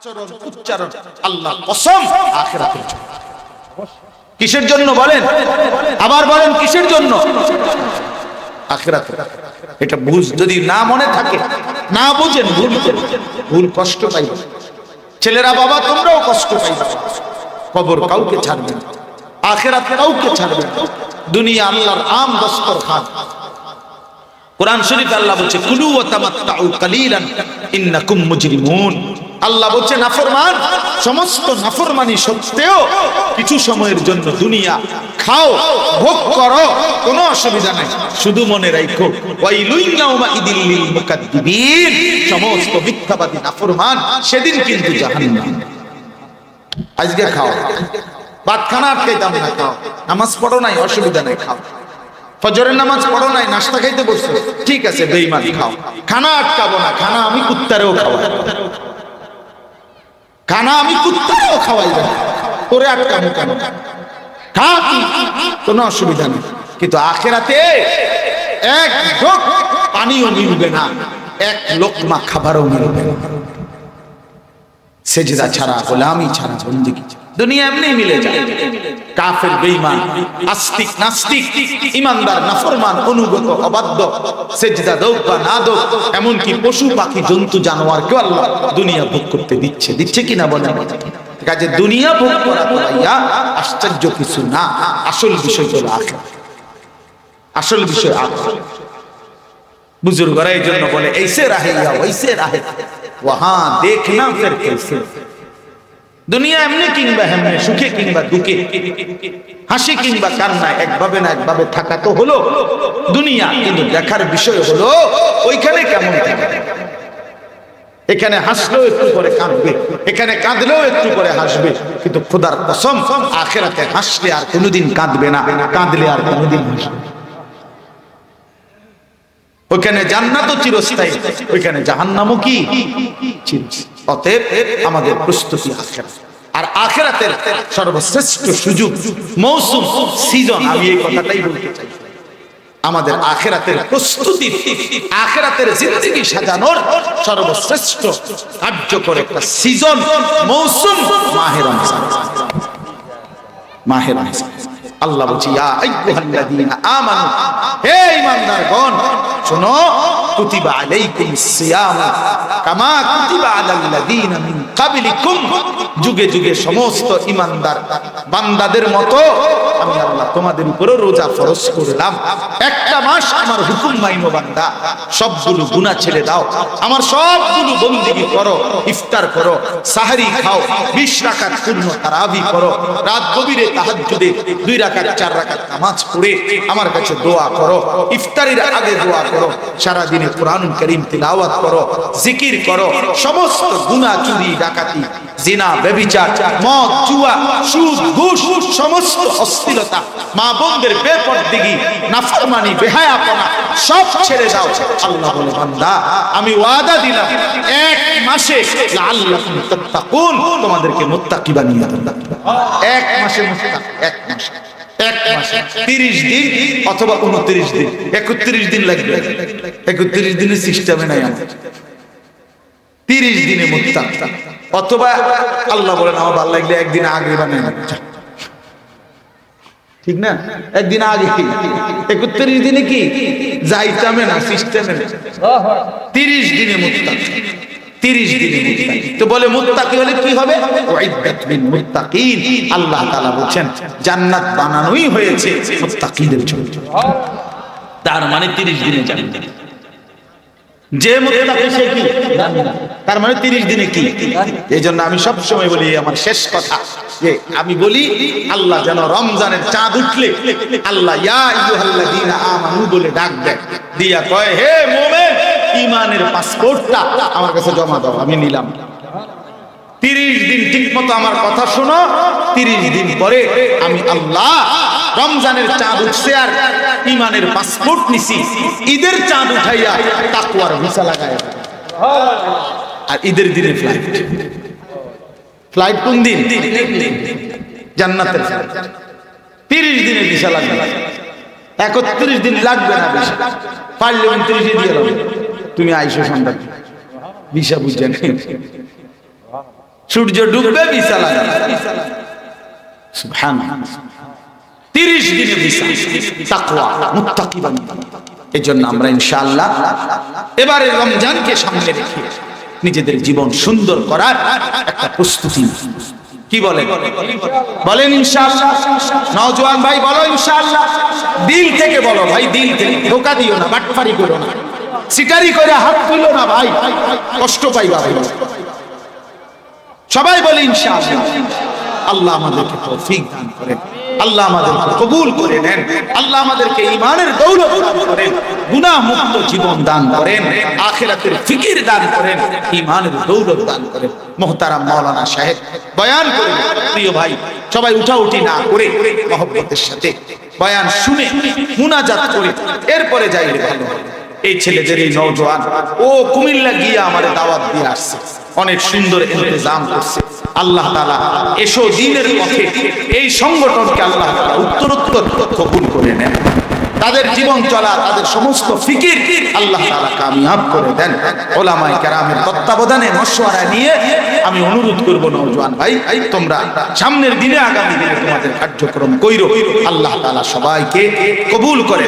আচরণ উচ্চারণ আল্লাহ কসম আখিরাতের জন্য। কিসের জন্য বলেন? আবার বলেন কিসের জন্য? আখিরাতে। এটা বুঝ যদি না মনে থাকে না বুঝেন ভুল ভুল কষ্ট পাইবে ছেলেরা বাবা তোমরাও কষ্ট পাইবে কবর কাউকে ছাড়বে না। আখেরাত কাউকে ছাড়বে না। দুনিয়া আল্লাহর আম দস্তর খান। কোরআন শরীফ আল্লাহ বলছে কুলু ওয়া তামাত্তাউ কালিলান ইন্নাকুম মুজরিমুন। আল্লাহ বলছে, নাফরমান, সমস্ত নাফরমানি সত্ত্বেও কিছু সময়ের জন্য দুনিয়া খাও, ভোগ করো, কোনো অসুবিধা নাই। শুধু মনে রাখো সমস্ত মিথ্যাবাদী নাফরমান সেদিন কিন্তু জাহান্নাম। আজকে খাও। ভাত খানা আটকাইতাম না খাও। নামাজ পড়ো নাই, অসুবিধা নাই, খাও। ফজরের নামাজ পড়ো নাই, নাস্তা খাইতে বসছো ঠিক আছে বেইমান খাও। খানা আটকাবো না, খানা আমি কুত্তারেও খাওয়াই খানা আমি কুত্তাও খাওয়াই যাব তোরে আটকাবো কেন? খা কোনো অসুবিধা নেই। কিন্তু আখেরাতে এক ঢোক পানিও মিলবে না, এক লোকমা খাবারও মিলবে না। সেজদা ছাড়া গোলামি ছাড়া বন্দিগি। ছাড়া। দুনিয়া এমনি মিলে যায়। কাফের, বেঈমান, আস্তিক, নাস্তিক ইমানদার নাফরমান, অনুগত, অবাধ্য, সেজদা দোক বা না দোক, এমনকি পশু, পাখি, জন্তু, জানোয়ার কেউ আল্লাহ দুনিয়া ভোগ করতে দিচ্ছে। দিচ্ছে কিনা বলেন? কাজে দুনিয়া ভোগ করা ভাইয়া আশ্চর্য কিছু না, আসল বিষয় হলো আখেরাত। আসল বিষয় আখেরাত। বুজুর্গরা এই জন্য বলে, এইসে রাহে ইয়া, ওইসে রাহে। ওয়াহা দেখনা ফের কেসে। দুনিয়া এমনি কিংবা হেমনে, সুখে কিংবা দুঃখে, হাসি কিংবা কান্না, একভাবে না একভাবে থাকা তো হলো দুনিয়া কিন্তু দেখার বিষয় হলো, ওইখানে কেমন এখানে হাসলেও একটু করে কাঁদবে, এখানে কাঁদলেও একটু করে হাসবে কিন্তু খোদার কসম, আখেরাতে হাসলে আর কোনোদিন কাঁদবে না, কাঁদলে আর কোনোদিন হাসবে। ওইখানে জান্নাতও চিরস্থায়ী, ওইখানে জাহান্নামও কি চিরস্থায়ী। অতএব আমাদের প্রস্তুতি আখেরাত আর আখেরাতের সর্বশ্রেষ্ঠ সুযোগ, মৌসুম সিজন আমি এই কথাটাই বলতে চাই। আমাদের আখেরাতের প্রস্তুতি, আখেরাতের জিন্দগি সাজানোর সর্বশ্রেষ্ঠ কার্যকর একটা সিজন মৌসুম মাহের মাহের আল্লাহ বলছি, ইয়া আইয়ুহাল্লাযীনা আমানু। হে ঈমানদারগণ, শোনো, কুতিবা আলাইকুমুস সিয়াম কামা কুতিবা আলাল্লাযীনা মিন ক্বাবলিকুম যুগে যুগে সমস্ত ঈমানদার বান্দাদের মতো আমি আল্লাহ তোমাদের উপরও রোজা ফরজ করলাম। একটা মাস আমার হুকুম মাইনো বান্দা, সবগুলো গুনাহ ছেড়ে দাও। আমার সবগুলো বন্দেগী করো, ইফতার করো, সাহারি খাও 20 রাকাত পূর্ণ তারাবি করো, রাত গভীরে তাহাজ্জুদে দুই রাকাত, চার রাকাত নামাজ পড়ে আমার কাছে দোয়া করো, ইফতারির আগে দোয়া করো সারা দিনে কোরআন করিম তিলাওয়াত করো, জিকির করো, সমস্ত গুনাহ চুরি, ডাকাতি, জিনা ব্যভিচার মদ জুয়া সুদ, ঘুষ, সমস্ত অস্থিরতা মা বোনদের বেপরদিগি, নাফরমানি, বেহায়াপনা, সব ছেড়ে দাও। আল্লাহ বলে, বান্দা, আমি ওয়াদা দিলাম, এক মাসে লাআল্লাকুম তাত্তাকুন, তোমাদেরকে মুত্তাকি বানিয়ে দেব। এক মাসে মুত্তাক, এক মাসে মাসে, তিরিশ দিন একত্রিশ দিন লাগবে। একত্রিশ দিনের সিস্টেমে নাই আমার। তিরিশ দিনে মুত্তাক অথবা আল্লাহ বলেন, আমার ভালো লাগলে একদিন আগে বানিয়ে। ঠিক না? একদিন আগে। একত্রিশ দিনে কি? যাইতামে না, সিস্টেমে তিরিশ দিনে তিরিশ দিনে তো বলে মুত্তাকি হলে কি হবে? আল্লাহ তাআলা বলছেন, জান্নাত বানানোই হয়েছে মুত্তাকিদের জন্য। তার মানে তিরিশ দিনে জান্নাত। যে মুত্তাকি সে তার মানে তিরিশ দিনে কি? এই জন্য আমি সব সময় বলি, আমার শেষ কথা যে আমি বলি, আল্লাহ যেন রমজানের চাঁদ উঠলে আল্লাহ আমানু বলে ডাক দেয় দিয়া কয়, হে মুমিন ইমানের পাসপোর্টটা আমার কাছে জমা দাও, আমি নিলাম। তিরিশ দিন ঠিক মতো আমার কথা শোনো, তিরিশ দিন পরে আমি আল্লাহ রমজানের চাঁদ উঠছে আর ইমানের পাসপোর্ট নিছি। ঈদের চাঁদ উঠাইয়া তাকুয়ার ভিসা লাগাই আর ঈদের দিনে ফ্লাইট ফ্লাইট কোন দিন? জান্নাতের তিরিশ দিনে ভিসা লাগবে। একত্রিশ দিন লাগবে না ভিসা। পারলে উনত্রিশে দিয়ে দেবে তুমি আইসো সন্ধ্যা ভিসা বুঝছেন সূর্য ডুববে বিছা লাগবে। সুবহানাল্লাহ। তিরিশ দিনে ভিসা। এই জন্য আমরা এবারে রমজানকে সামনে রেখে নিজেদের জীবন সুন্দর করার একটা প্রস্তুতি কি বলেন? ভাই, বলো ইনশাআল্লাহ। দিল থেকে বলো ভাই, দিল থেকে। ধোকা দিও না বাটপারি করো না। করে হাত তুলো না ভাই। কষ্ট পাইবা ভাই। সবাই বলে ইনশাআল্লাহ। আল্লাহ আমাদেরকে তৌফিক দান করেন। আল্লাহ আমাদেরকে কবুল করে নেন। আল্লাহ আমাদেরকে ইমানের দৌলত দান করেন। গুনাহ মুক্ত জীবন দান করেন। আখিরাতের ফিকির দান করেন। ইমানের দৌলত দান করেন। মোহতারাম মাওলানা সাহেব, বয়ান করেন, প্রিয় ভাই, সবাই উঠাউঠি না করে মহব্বতের সাথে বয়ান শুনে মুনাজাত করে এরপরে যাই ভালো। এই ছেলেদের এই নওজোয়ান, ও কুমিল্লা গিয়ে আমার দাওয়াত দিয়ে আসছে। অনেক সুন্দর ইন্তজাম করছে। আল্লাহ তালা এসো দিনের পথে এই সংগঠনকে আল্লাহ তাআলা উত্তরোত্তর কবুল করে নেন। তাদের জীবন চলা, তাদের সমস্ত ফিকির আল্লাহ তালা কামিয়াব করে দেন। ওলামায়ে কেরামের তত্ত্বাবধানে মশওয়ারা নিয়ে আমি অনুরোধ করব, নওজোয়ান ভাই, তোমরা সামনের দিনে, আগামী দিনে তোমাদের কার্যক্রম কইরো। আল্লাহ তাআলা সবাইকে কবুল করে।